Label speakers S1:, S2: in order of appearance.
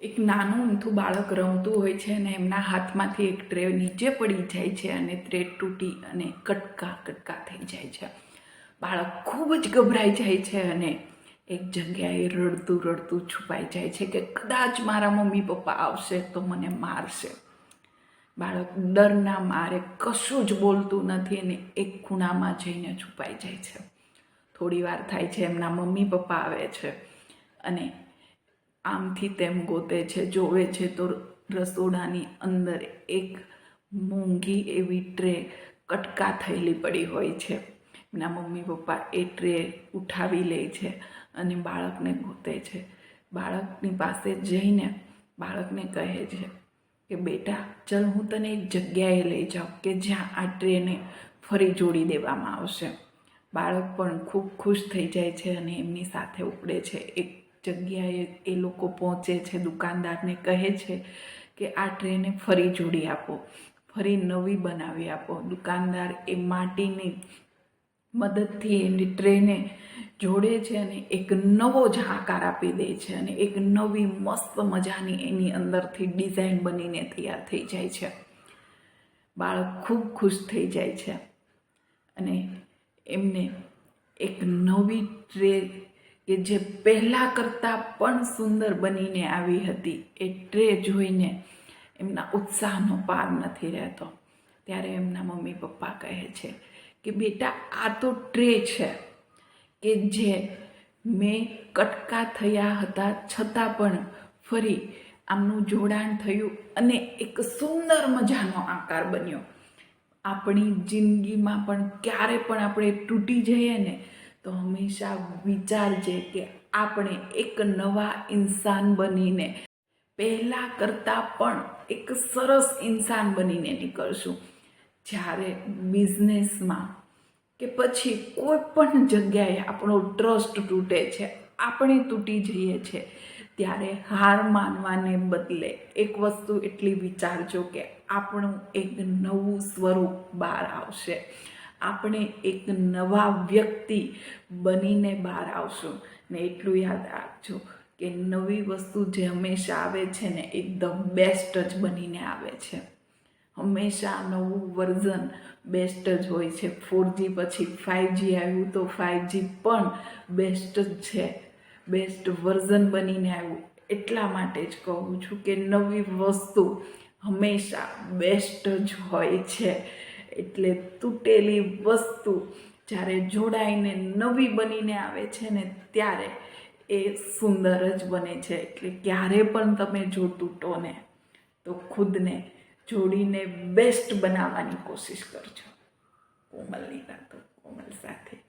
S1: એક નાનું ઊંથું બાળક રમતું હોય છે અને એમના હાથમાંથી એક ટ્રે નીચે પડી જાય છે અને ટ્રે તૂટી અને કટકા કટકા થઈ જાય છે. બાળક ખૂબ જ ગભરાઈ જાય છે અને એક જગ્યાએ રડતું રડતું છુપાઈ જાય છે કે કદાચ મારા મમ્મી પપ્પા આવશે તો મને મારશે. બાળક ડરના મારે કશું જ બોલતું નથી અને એક ખૂણામાં જઈને છુપાઈ જાય છે. થોડી વાર થાય છે એમના મમ્મી પપ્પા આવે છે અને આમથી તેમ ગોતે છે, જોવે છે તો રસોડાની અંદર એક મોંઘી એવી ટ્રે કટકા થયેલી પડી હોય છે. એમના મમ્મી પપ્પા એ ટ્રે ઉઠાવી લે છે અને બાળકને ગોતે છે. બાળકની પાસે જઈને બાળકને કહે છે કે, બેટા, ચલ હું તને એક જગ્યાએ લઈ જાઉં કે જ્યાં આ ટ્રેને ફરી જોડી દેવામાં આવશે. બાળક પણ ખૂબ ખુશ થઈ જાય છે અને એમની સાથે ઉપડે છે. એક જગ્યાએ એ લોકો પહોંચે છે, દુકાનદારને કહે છે કે આ ટ્રેને ફરી જોડી આપો, ફરી નવી બનાવી આપો. દુકાનદાર એ માટીની મદદથી એની ટ્રેને જોડે છે અને એક નવો જ આકાર આપી દે છે અને એક નવી મસ્ત મજાની એની અંદરથી ડિઝાઇન બનીને તૈયાર થઈ જાય છે. બાળક ખૂબ ખુશ થઈ જાય છે અને એમને એક નવી ટ્રે કે જે પહેલાં કરતાં પણ સુંદર બનીને આવી હતી, એ ટ્રે જોઈને એમના ઉત્સાહનો પાર નથી રહેતો. ત્યારે એમના મમ્મી પપ્પા કહે છે કે, બેટા, આ તો ટ્રે છે કે જે મેં કટકા થયા હતા છતાં પણ ફરી આમનું જોડાણ થયું અને એક સુંદર મજાનો આકાર બન્યો. આપણી જિંદગીમાં પણ ક્યારે પણ આપણે તૂટી જઈએ ને તો હંમેશા વિચારજે કે આપણે એક નવા ઇન્સાન બનીને, પહેલાં કરતાં પણ એક સરસ ઇન્સાન બનીને નીકળશું. જ્યારે બિઝનેસમાં કે પછી કોઈ પણ જગ્યાએ આપણો ટ્રસ્ટ તૂટે છે, આપણે તૂટી જઈએ છીએ ત્યારે હાર માનવાને બદલે એક વસ્તુ એટલી વિચારજો કે આપણું એક નવું સ્વરૂપ બહાર આવશે. આપણે એક નવા વ્યક્તિ બનીને બહાર આવશું. ને એટલું યાદ રાખજો કે નવી વસ્તુ જે હંમેશા આવે છે ને એકદમ બેસ્ટ જ બનીને આવે છે. હંમેશા નવું વર્ઝન બેસ્ટ જ હોય છે. ફોરજી પછી ફાઇવજી આવ્યું તો ફાઇવજી પણ બેસ્ટ જ છે. બેસ્ટ વર્ઝન બનીને આવ્યું. એટલા માટે જ કહું છું કે નવી વસ્તુ હંમેશા બેસ્ટ જ હોય છે. એટલે તૂટેલી વસ્તુ જ્યારે જોડાઈને નવી બનીને આવે છે ને ત્યારે એ સુંદર જ બને છે. એટલે ક્યારે પણ તમે જો તૂટો ને તો ખુદને જોડીને બેસ્ટ બનાવવાની કોશિશ કરજો. કોમલની વાતો કોમલ સાથે.